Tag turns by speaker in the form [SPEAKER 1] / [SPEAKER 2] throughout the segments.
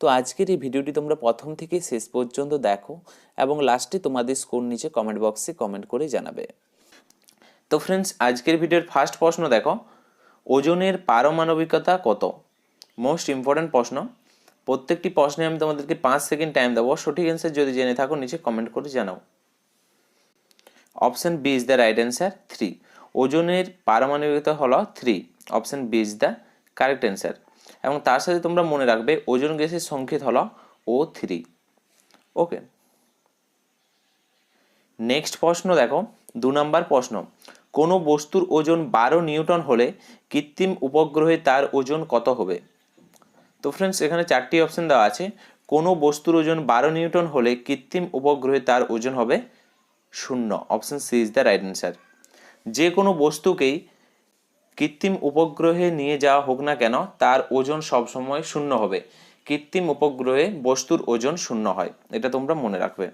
[SPEAKER 1] তো আজকের এই ভিডিওটি তোমরা প্রথম থেকে শেষ পর্যন্ত দেখো এবং লাস্টে তোমাদের স্কোর নিচে কমেন্ট বক্সে কমেন্ট করে জানাবে। তো ফ্রেন্ডস আজকের ভিডিওর ফার্স্ট প্রশ্ন দেখো, ওজনের পারমাণবিকতা কত? মোস্ট ইম্পর্ট্যান্ট প্রশ্ন, প্রত্যেকটি প্রশ্নে আমি তোমাদেরকে পাঁচ সেকেন্ড টাইম দেবো, সঠিক অ্যান্সার যদি জেনে থাকো নিচে কমেন্ট করে জানাও। Option B is the right answer three ওজনের পারমাণবিকতা হলো three option B is the correct answer এবং তার সাথে তোমরা মনে রাখবে, ওজন গ্যাসের সংকেত হলো ও থ্রি ওকে নেক্সট প্রশ্ন দেখো, দু নম্বর প্রশ্ন। কোনো বস্তুর ওজন বারো নিউটন হলে কৃত্রিম উপগ্রহে তার ওজন কত হবে? তো ফ্রেন্ডস এখানে চারটি অপশন দেওয়া আছে। কোনো বস্তুর ওজন বারো নিউটন হলে কৃত্রিম উপগ্রহে তার ওজন হবে শূন্য? Option C is the right answer যে কোনো বস্তুকেই কৃত্রিম উপগ্রহে নিয়ে যাওয়া হোক না কেন, তার ওজন সবসময় শূন্য হবে। কৃত্রিম উপগ্রহে বস্তুর ওজন শূন্য হয়। এটা তোমরা মনে রাখবে।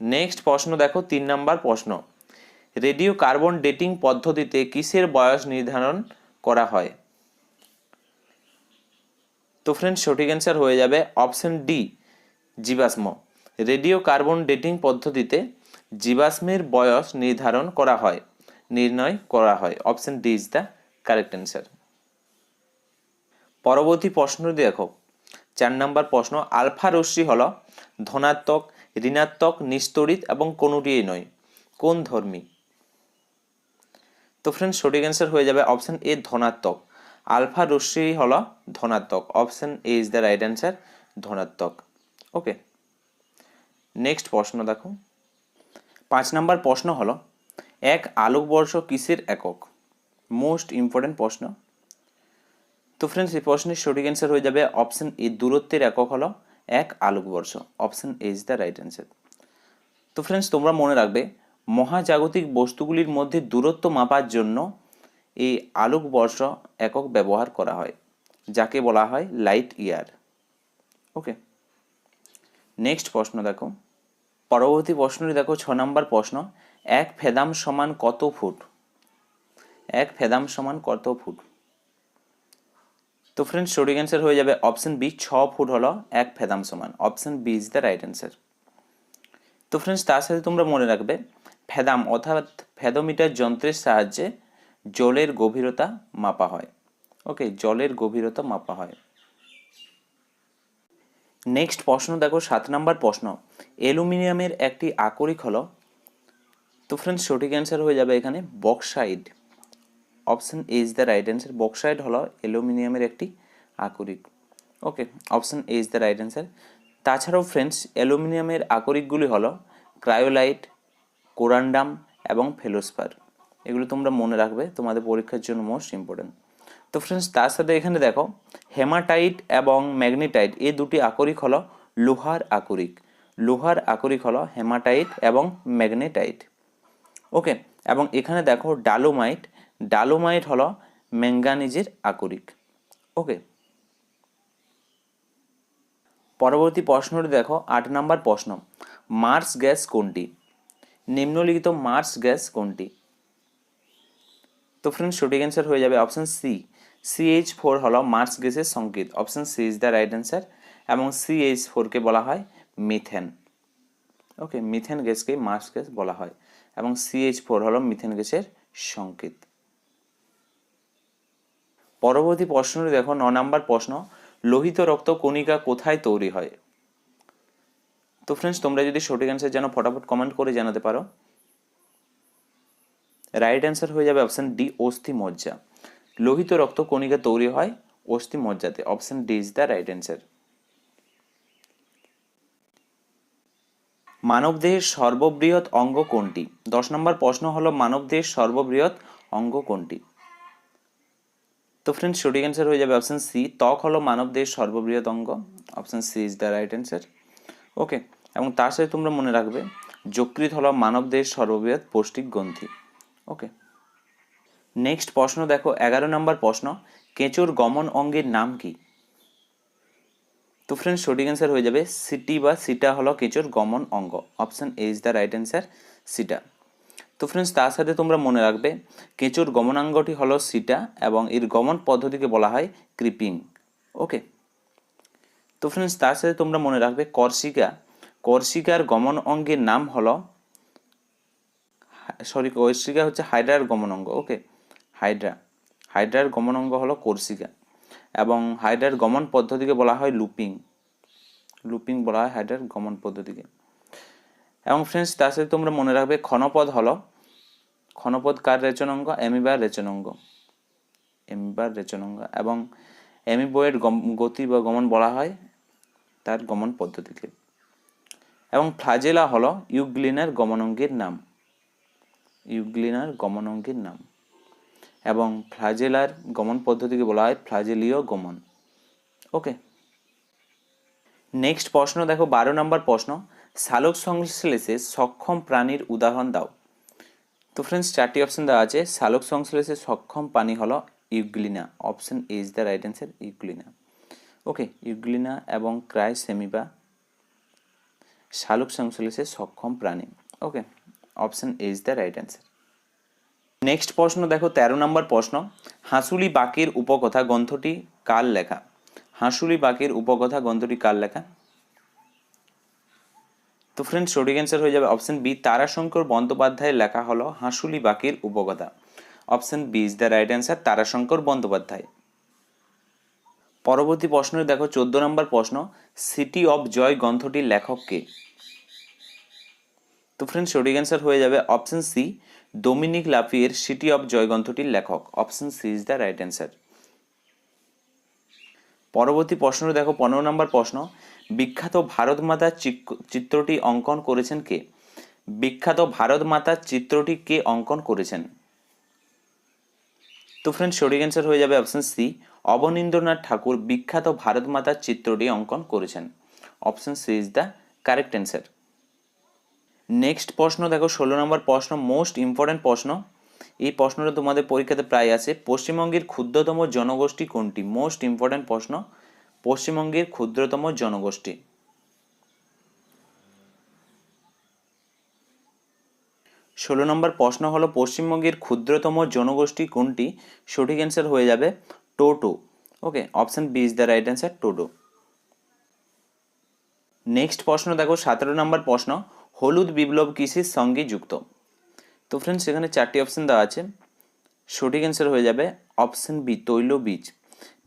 [SPEAKER 1] নেক্সট প্রশ্ন দেখো, তিন নাম্বার প্রশ্ন। রেডিও কার্বন ডেটিং পদ্ধতিতে কিসের বয়স নির্ধারণ করা হয়? তো ফ্রেন্ডস সঠিক অ্যান্সার হয়ে যাবে অপশন ডি জীবাশ্ম। রেডিও কার্বন ডেটিং পদ্ধতিতে জীবাশ্মের বয়স নির্ধারণ করা হয়। নির্ণয় করা হয়। Option D is the correct answer পরবর্তী প্রশ্ন দেখো। চার নম্বর প্রশ্ন, আলফা রশ্মি হল ধনাত্মক, ঋণাত্মক নিস্তরিত এবং কোনোটিই নয়। কোন ধর্মী? তো ফ্রেন্ড সঠিক অ্যান্সার হয়ে যাবে অপশন এ ধনাত্মক। আলফা রশ্মি হল ধনাত্মক। Option A is the right answer ধনাত্মক। ওকে নেক্সট প্রশ্ন দেখো। পাঁচ নম্বর প্রশ্ন হলো এক আলোকবর্ষ কিসের একক? মোস্ট ইম্পর্টেন্ট প্রশ্ন। তো ফ্রেন্ডস এই প্রশ্নের সঠিক অ্যান্সার হয়ে যাবে অপশন এ দূরত্বের একক হলো এক আলোকবর্ষ। Option A is the right answer তো ফ্রেন্ডস তোমরা মনে রাখবে, মহাজাগতিক বস্তুগুলির মধ্যে দূরত্ব মাপার জন্য এই আলোকবর্ষ একক ব্যবহার করা হয়, যাকে বলা হয় লাইট ইয়ার ওকে নেক্সট প্রশ্ন দেখো। পরবর্তী প্রশ্নটি দেখো, ছ নম্বর প্রশ্ন। এক ফেদাম সমান কত ফুট? এক ফেদাম সমান কত ফুট? তো ফ্রেন্ডস সঠিক অ্যান্সার হয়ে যাবে অপশন বি ছ ফুট হলো এক ফেদাম সমান। Option B is the right answer তো ফ্রেন্ডস তার সাথে তোমরা মনে রাখবে, ফেদাম অর্থাৎ ফেদোমিটার যন্ত্রের সাহায্যে জলের গভীরতা মাপা হয়। ওকে জলের গভীরতা মাপা হয়। নেক্সট প্রশ্ন দেখো, সাত নম্বর প্রশ্ন। অ্যালুমিনিয়ামের একটি আকরিক হলো তো ফ্রেন্ডস সঠিক অ্যান্সার হয়ে যাবে এখানে bauxite option A is the right answer bauxite হলো অ্যালুমিনিয়ামের একটি আকরিক। Okay option A is the right answer তাছাড়াও ফ্রেন্ডস অ্যালুমিনিয়ামের আকরিকগুলি হলো ক্রায়োলাইট কোরান্ডাম এবং ফেলোস্পার এগুলো তোমরা মনে রাখবে, তোমাদের পরীক্ষার জন্য মোস্ট ইম্পর্টেন্ট তো ফ্রেন্ডস তার সাথে এখানে দেখো হেমাটাইট এবং ম্যাগনেটাইট এই দুটি আকরিক হলো লোহার আকরিক। লোহার আকরিক হলো হেমাটাইট এবং ম্যাগনেটাইট ওকে, এবং এখানে দেখো ডালোমাইট ডালোমাইট হলো ম্যাঙ্গানিজের আকরিক। ওকে, পরবর্তী প্রশ্নটি দেখো, আট নম্বর প্রশ্ন, মার্স গ্যাস কোনটি? নিম্নলিখিত মার্স গ্যাস কোনটি? তো ফ্রেন্ড সঠিক অ্যান্সার হয়ে যাবে অপশান সি সিএইচ ফোর হলো মার্স গ্যাসের সংকেত option C is the right answer এবং সিএইচ ফোরকে বলা হয় মিথেন ওকে মিথেন গ্যাসকে মার্স গ্যাস বলা হয়। এবং সিএইচ ফোর হলো মিথেন গ্যাসের সংকেত। পরবর্তী প্রশ্নটি দেখো, ন নম্বর প্রশ্ন, লোহিত রক্ত কণিকা কোথায় তৈরি হয়? তো ফ্রেন্ডস তোমরা যদি সঠিক অ্যান্সার জানো, ফটাফট কমেন্ট করে জানাতে পারো। রাইট অ্যান্সার হয়ে যাবে অপশান ডি অস্থি মজ্জা লোহিত রক্ত কণিকা তৈরি হয় অস্থি মজ্জাতে option D is the right answer মানবদেহের সর্ববৃহৎ অঙ্গ কোনটি? দশ নম্বর প্রশ্ন হলো, মানবদেহের সর্ববৃহৎ অঙ্গ কোনটি? তো ফ্রেন্ডস সঠিক অ্যান্সার হয়ে যাবে অপশন সি ত্বক হলো মানবদেহের সর্ববৃহৎ অঙ্গ। Option C is the right answer okay এবং তার সাথে তোমরা মনে রাখবে যকৃত হলো মানবদেহের সর্ববৃহৎ পৌষ্টিক গ্রন্থি। ওকে নেক্সট প্রশ্ন দেখো, এগারো নম্বর প্রশ্ন, কেঁচোর গমন অঙ্গের নাম কি? তো ফ্রেন্ডস সঠিক অ্যান্সার হয়ে যাবে সিটি বা সিটা হলো কেঁচোর গমন অঙ্গ। Option A is the right answer seta. তো ফ্রেন্ডস তার সাথে তোমরা মনে রাখবে কেঁচোর গমনাঙ্গটি হলো সিটা এবং এর গমন পদ্ধতিকে বলা হয় ক্রিপিং। ওকে তো ফ্রেন্ডস তার সাথে তোমরা মনে রাখবে কর্ষিকা কর্ষিকার গমন অঙ্গের নাম হলো সরি কর্ষিকা হচ্ছে হাইড্রার গমন অঙ্গ। ওকে হাইড্রা হাইড্রার গমন অঙ্গ হলো কর্ষিকা এবং হাইড্রার গমন পদ্ধতিকে বলা হয় লুপিং। লুপিং বলা হয় হাইড্রার গমন পদ্ধতিকে। এবং ফ্রেন্ডস তার সাথে তোমরা মনে রাখবে ক্ষণপদ হলো ক্ষণপদ কার রেচনাঙ্গ? অ্যামিবার রেচনাঙ্গ। অ্যামিবার রেচনাঙ্গ। এবং অ্যামিবোয়ের গতি বা গমন বলা হয় তার গমন পদ্ধতিকে। এবং ফ্লাজেলা হলো ইউগ্লিনার গমনাঙ্গের নাম। ইউগ্লিনার গমনাঙ্গের নাম। এবং ফ্লাজেলার গমন পদ্ধতিকে বলা হয় ফ্লাজেলীয় গমন ওকে নেক্সট প্রশ্ন দেখো, বারো নম্বর প্রশ্ন। সালোক সংশ্লেষে সক্ষম প্রাণীর উদাহরণ দাও। তো ফ্রেন্ডস চারটি অপশন দেওয়া আছে। সালোক সংশ্লেষে সক্ষম প্রাণী হলো euglena. Option A is the right answer euglena. Okay euglena এবং ক্রাইসেমিবা শালুক সংশ্লেষে সক্ষম প্রাণী। Okay option A is the right answer next প্রশ্ন, দেখো, তেরো নম্বর প্রশ্ন। হাঁসুলি বাকের উপকথা গ্রন্থটি কার লেখা? হাঁসুলি বাকের উপকথা গ্রন্থটি কার লেখা? তো ফ্রেন্ডস সঠিক অ্যান্সার হয়ে যাবে অপশন বি তারাশঙ্কর বন্দ্যোপাধ্যায়ের লেখা হলো হাঁসুলি বাকের উপকথা। Option B is the right answer Tarashankar Bandyopadhyay. পরবর্তী প্রশ্নে দেখো, চোদ্দ নম্বর প্রশ্ন সিটি অফ জয় গ্রন্থটির লেখক কে? তো ফ্রেন্ডস সঠিক অ্যান্সার হয়ে যাবে option C Dominique Lapierre city of joy গ্রন্থটির লেখক। Option C is the right answer. পরবর্তী প্রশ্ন দেখো, পনেরো নম্বর প্রশ্ন। বিখ্যাত ভারত মাতার চিত্রটি অঙ্কন করেছেন কে? বিখ্যাত ভারত মাতার চিত্রটি কে অঙ্কন করেছেন? তো ফ্রেন্ড সঠিক অ্যান্সার হয়ে যাবে অপশন সি অবনীন্দ্রনাথ ঠাকুর বিখ্যাত ভারত মাতার চিত্রটি অঙ্কন করেছেন। Option C is the correct answer next প্রশ্ন, দেখো, ষোলো নম্বর প্রশ্ন মোস্ট ইম্পর্ট্যান্ট প্রশ্ন। এই প্রশ্নটা তোমাদের পরীক্ষাতে প্রায় আছে। পশ্চিমবঙ্গের ক্ষুদ্রতম জনগোষ্ঠী কোনটি? মোস্ট ইম্পর্ট্যান্ট প্রশ্ন, পশ্চিমবঙ্গের ক্ষুদ্রতম জনগোষ্ঠী। ষোলো নম্বর প্রশ্ন হলো, পশ্চিমবঙ্গের ক্ষুদ্রতম জনগোষ্ঠী কোনটি? সঠিক অ্যান্সার হয়ে যাবে Toto. Okay option B is the right answer Toto. Next প্রশ্ন, দেখো, সতেরো নম্বর প্রশ্ন হলুদ বিপ্লব কৃষির সঙ্গে যুক্ত। তো ফ্রেন্ডস এখানে চারটি অপশন দেওয়া আছে। সঠিক অ্যান্সার হয়ে যাবে অপশন বি তৈল বীজ।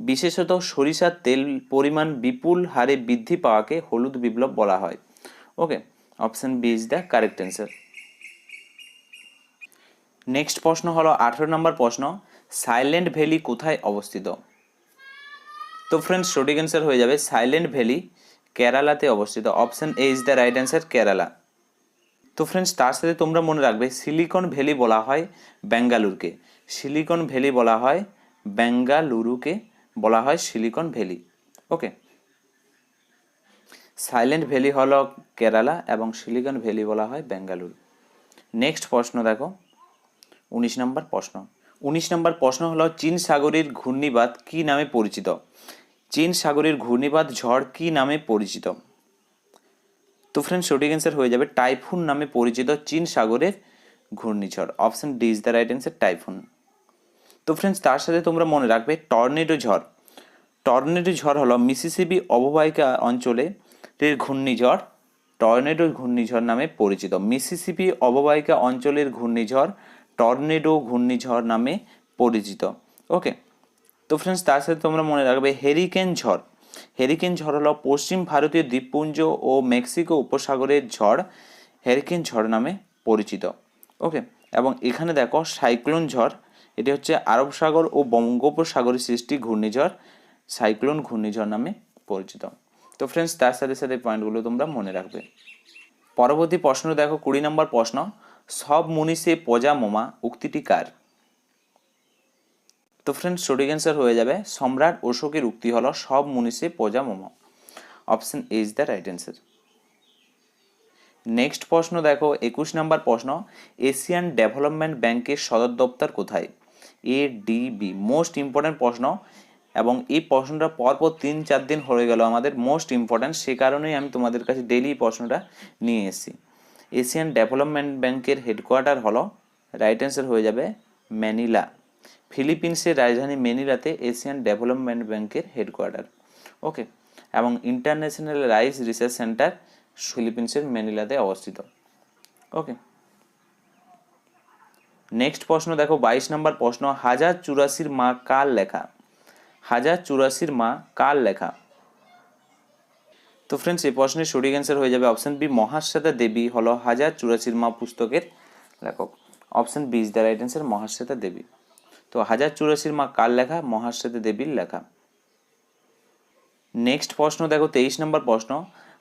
[SPEAKER 1] বিশেষত সরিষার তেল পরিমাণ বিপুল হারে বৃদ্ধি পাওয়াকে হলুদ বিপ্লব বলা হয়। Okay option B is the correct answer next প্রশ্ন হলো, আঠেরো নম্বর প্রশ্ন সাইলেন্ট ভ্যালি কোথায় অবস্থিত? তো ফ্রেন্ডস সঠিক অ্যান্সার হয়ে যাবে সাইলেন্ট ভ্যালি কেরালাতে অবস্থিত। Option A is the right answer Kerala. তো ফ্রেন্ডস তার সাথে তোমরা মনে রাখবে সিলিকন ভ্যালি বলা হয় বেঙ্গালুরুকে সিলিকন ভ্যালি বলা হয় বেঙ্গালুরুকে বলা হয় silicon valley okay silent valley হলো কেরালা এবং সিলিকন ভ্যালি বলা হয় বেঙ্গালুরু নেক্সট প্রশ্ন দেখো। উনিশ নম্বর প্রশ্ন। উনিশ নম্বর প্রশ্ন হলো, চীন সাগরের ঘূর্ণিবাদ কি নামে পরিচিত? চীন সাগরের ঘূর্ণিবাদ ঝড় কি নামে পরিচিত? তো ফ্রেন্ড সঠিক অ্যান্সার হয়ে যাবে টাইফুন নামে পরিচিত চীন সাগরের ঘূর্ণিঝড়। Option D is the right answer typhoon তো ফ্রেন্ডস তার সাথে তোমরা মনে রাখবে টর্নেডো ঝড়। টর্নেডো ঝড় হলো মিসিসিপি অববাহিকা অঞ্চলে ঘূর্ণিঝড় টর্নেডো ঘূর্ণিঝড় নামে পরিচিত। মিসিসিপি অববাহিকা অঞ্চলের ঘূর্ণিঝড় টর্নেডো ঘূর্ণিঝড় নামে পরিচিত। ওকে তো ফ্রেন্ডস তার সাথে তোমরা মনে রাখবে হেরিকেন ঝড়। হেরিকেন ঝড় হলো পশ্চিম ভারতীয় দ্বীপপুঞ্জ ও মেক্সিকো উপসাগরের ঝড়। হেরিকেন ঝড় নামে পরিচিত। ওকে, এবং এখানে দেখো সাইক্লোন ঝড়। এটি হচ্ছে আরব সাগর ও বঙ্গোপসাগরের সৃষ্টি ঘূর্ণিঝড়। সাইক্লোন ঘূর্ণিঝড় নামে পরিচিত। তো ফ্রেন্ডস তার সাথে সাথে পয়েন্টগুলো তোমরা মনে রাখবে। পরবর্তী প্রশ্ন দেখো, কুড়ি নম্বর প্রশ্ন, সব মুনিষে পজা মোমা উক্তিটি কার? তো ফ্রেন্ডস সঠিক অ্যান্সার হয়ে যাবে। সম্রাট অশোকের উক্তি হলো, সব মুনিষে পজা মোমা। Option A is the right answer next প্রশ্ন দেখো, একুশ নম্বর প্রশ্ন এশিয়ান ডেভেলপমেন্ট ব্যাংকের সদর দপ্তর কোথায়? A D B most important প্রশ্ন। এবং এই প্রশ্নটা পরপর তিন, চার দিন হয়ে গেল আমাদের মোস্ট ইম্পর্ট্যান্ট সে কারণেই আমি তোমাদের কাছে ডেলি প্রশ্নটা নিয়ে এসেছি। এশিয়ান ডেভেলপমেন্ট ব্যাংকের হেডকোয়ার্টার হলো রাইট অ্যান্সার হয়ে যাবে ম্যানিলা ফিলিপিন্সের রাজধানী ম্যানিলাতে এশিয়ান ডেভেলপমেন্ট ব্যাংকের হেডকোয়ার্টার। ওকে, এবং ইন্টারন্যাশনাল রাইস রিসার্চ সেন্টার ফিলিপিন্সের মেনিলাতে অবস্থিত। ওকে, নেক্সট প্রশ্ন দেখো, বাইশ নম্বর প্রশ্ন, হাজার চুরাশির মা কার লেখা? হাজার চুরাশির মা কার লেখা? তো ফ্রেন্ডস এই প্রশ্নের সঠিক অ্যান্সার হয়ে যাবে অপশন বি মহাশ্বেতা দেবী হলো হাজার চুরাশির মা পুস্তকের লেখক। Option B is the right answer Mahasweta Devi. তো হাজার চুরাশির মা কার লেখা? মহাশ্বেতা দেবীর লেখা। নেক্সট প্রশ্ন, দেখো, তেইশ নম্বর প্রশ্ন।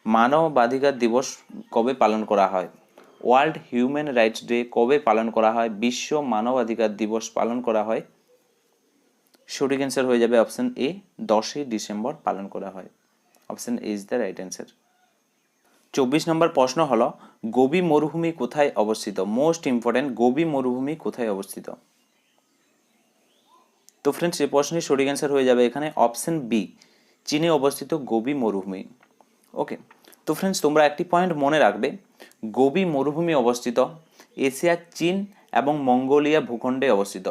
[SPEAKER 1] মানবাধিকার দিবস কবে পালন করা হয়? ওয়ার্ল্ড হিউম্যান রাইটস ডে কবে পালন করা হয়? বিশ্ব মানবাধিকার দিবস পালন করা হয়? সঠিক অ্যান্সার হয়ে যাবে অপশন এ দশই ডিসেম্বর পালন করা হয়। Option A is the right answer চব্বিশ নম্বর প্রশ্ন হলো, গোবি মরুভূমি কোথায় অবস্থিত? মোস্ট ইম্পর্ট্যান্ট গোবি মরুভূমি কোথায় অবস্থিত? তো ফ্রেন্ডস এই প্রশ্নের সঠিক অ্যান্সার হয়ে যাবে এখানে অপশন বি চীনে অবস্থিত গোবি মরুভূমি। ওকে তো ফ্রেন্ডস তোমরা একটি পয়েন্ট মনে রাখবে, গোবি মরুভূমি অবস্থিত এশিয়ার চীন এবং মঙ্গোলিয়া ভূখণ্ডে অবস্থিত।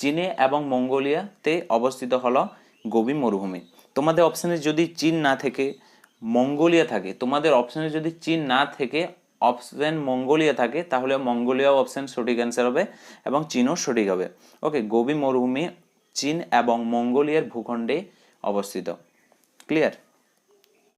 [SPEAKER 1] চীনে এবং মঙ্গোলিয়াতে অবস্থিত হলো গোবি মরুভূমি। তোমাদের অপশানে যদি চীন না থেকে মঙ্গোলিয়া থাকে, তোমাদের অপশানে যদি চীন না থেকে অপশন মঙ্গোলিয়া থাকে, তাহলে মঙ্গোলিয়া অপশন সঠিক অ্যান্সার হবে এবং চীনও সঠিক হবে। ওকে গোবি মরুভূমি চীন এবং মঙ্গোলিয়ার ভূখণ্ডে অবস্থিত। ক্লিয়ার